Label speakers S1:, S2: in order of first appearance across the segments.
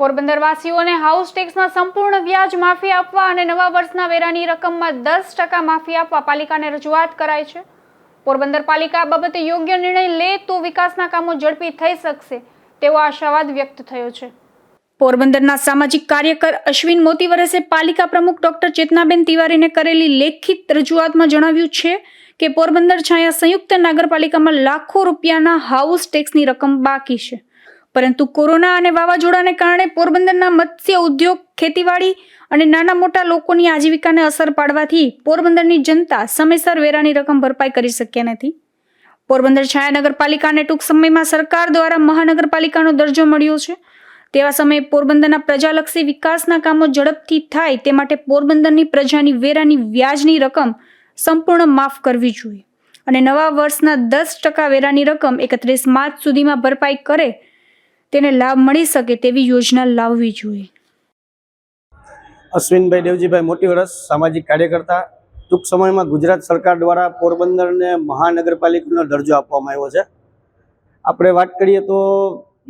S1: પોરબંદરવાસીઓને house ટેક્સમાં સંપૂર્ણ વ્યાજ માફી આપવા અને નવા વર્ષના વેરાની રકમમાં દસ ટકા માફી આપવા પાલિકાને રજૂઆત કરાઈ છે. પોરબંદર પાલિકા આ બાબતે યોગ્ય નિર્ણય લે તો વિકાસના કામો ઝડપી થઈ શકશે, તેવો આશાવાદ વ્યક્ત થયો છે. પોરબંદરના સામાજિક કાર્યકર અશ્વિન મોતીવરસે પાલિકા પ્રમુખ ડોક્ટર ચેતનાબેન તિવારીને કરેલી લેખિત રજૂઆતમાં જણાવ્યું છે કે પોરબંદર છાયા સંયુક્ત નગરપાલિકામાં લાખો રૂપિયાના હાઉસ ટેક્સની રકમ બાકી છે. પરંતુ કોરોના અને વાવાઝોડાને કારણે પોરબંદરના મત્સ્ય ઉદ્યોગ, ખેતીવાડી અને નાના મોટા લોકોની આજીવિકાને અસર પાડવાથી પોરબંદરની જનતા સમયસર વેરાની રકમ ભરપાઈ કરી શક્યા નથી. પોરબંદર છાયા નગરપાલિકાને ટૂંક સમયમાં સરકાર દ્વારા મહાનગરપાલિકાનો દરજ્જો મળ્યો છે. તેવા સમયે પોરબંદરના પ્રજાલક્ષી વિકાસના કામો ઝડપથી થાય તે માટે પોરબંદરની પ્રજાની વેરાની વ્યાજની રકમ સંપૂર્ણ માફ કરવી જોઈએ. અને નવા વર્ષના દસ ટકા વેરાની રકમ એકત્રીસ માર્ચ સુધીમાં ભરપાઈ કરે તેને લાભ મળી શકે તેવી યોજના લાવવી જોઈએ.
S2: અશ્વિનભાઈ દેવજીભાઈ મોટી વરસ સામાજિક કાર્યકર્તા. ટૂંક સમયમાં ગુજરાત સરકાર દ્વારા પોરબંદરને મહાનગરપાલિકાનો દરજ્જો આપવામાં આવ્યો છે. આપણે વાત કરીએ તો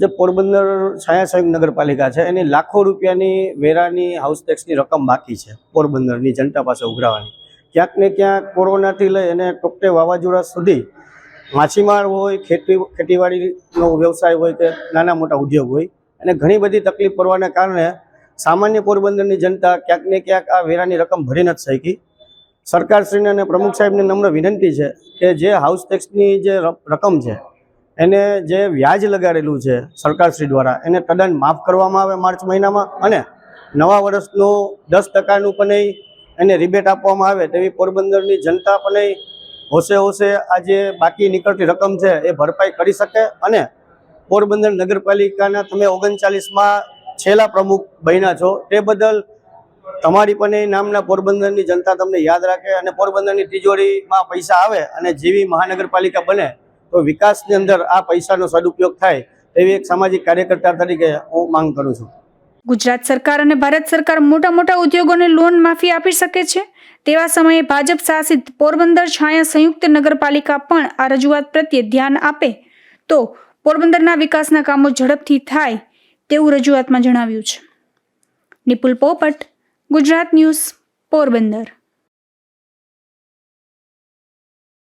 S2: જે પોરબંદર છાયા સંયુક્ત નગરપાલિકા છે, એની લાખો રૂપિયાની વેરાની હાઉસ ટેક્સની રકમ બાકી છે પોરબંદરની જનતા પાસે ઉઘરાવાની. ક્યાંક ને ક્યાંક કોરોનાથી લઈ અને ટોકટે વાવાઝોડા સુધી માછીમાર હોય, ખેતી, ખેતીવાડીનો વ્યવસાય હોય કે નાના મોટા ઉદ્યોગ હોય અને ઘણી બધી તકલીફ પડવાના કારણે સામાન્ય પોરબંદરની જનતા ક્યાંક ક્યાંક આ વેરાની રકમ ભરી નથી શકી. સરકારશ્રીને અને પ્રમુખ સાહેબને નમ્ર વિનંતી છે કે જે હાઉસ ટેક્સની જે રકમ છે, એને જે વ્યાજ લગાડેલું છે સરકારશ્રી દ્વારા, એને તદ્દન માફ કરવામાં આવે માર્ચ મહિનામાં અને નવા વર્ષનું દસ ટકાનું પણ એને રિબેટ આપવામાં આવે તેવી પોરબંદરની જનતા પણ નહીં હોશે હોશે આ જે બાકી નીકળતી રકમ છે એ ભરપાઈ કરી શકે અને પોરબંદર નગરપાલિકાના તમે ઓગણચાલીસમાં છેલ્લા પ્રમુખ બન્યા છો, તે બદલ તમારી પણ એ નામના પોરબંદરની જનતા તમને યાદ રાખે અને પોરબંદરની તિજોરીમાં પૈસા આવે અને જેવી મહાનગરપાલિકા બને, તો વિકાસની અંદર આ પૈસાનો સદુપયોગ થાય તેવી એક સામાજિક કાર્યકર્તા તરીકે હું માંગ કરું છું.
S1: ગુજરાત સરકાર અને ભારત સરકાર મોટા મોટા ઉદ્યોગોને લોન માફી આપી શકે છે. તેવા સમયે ભાજપ શાસિત પોરબંદર છાયા સંયુક્ત નગરપાલિકા પણ આ રજૂઆત પ્રત્યે ધ્યાન આપે. તો પોરબંદરના વિકાસના કામો ઝડપથી થાય તેવું રજૂઆતમાં જણાવ્યું છે. નિપુલ પોપટ, ગુજરાત ન્યૂઝ, પોરબંદર.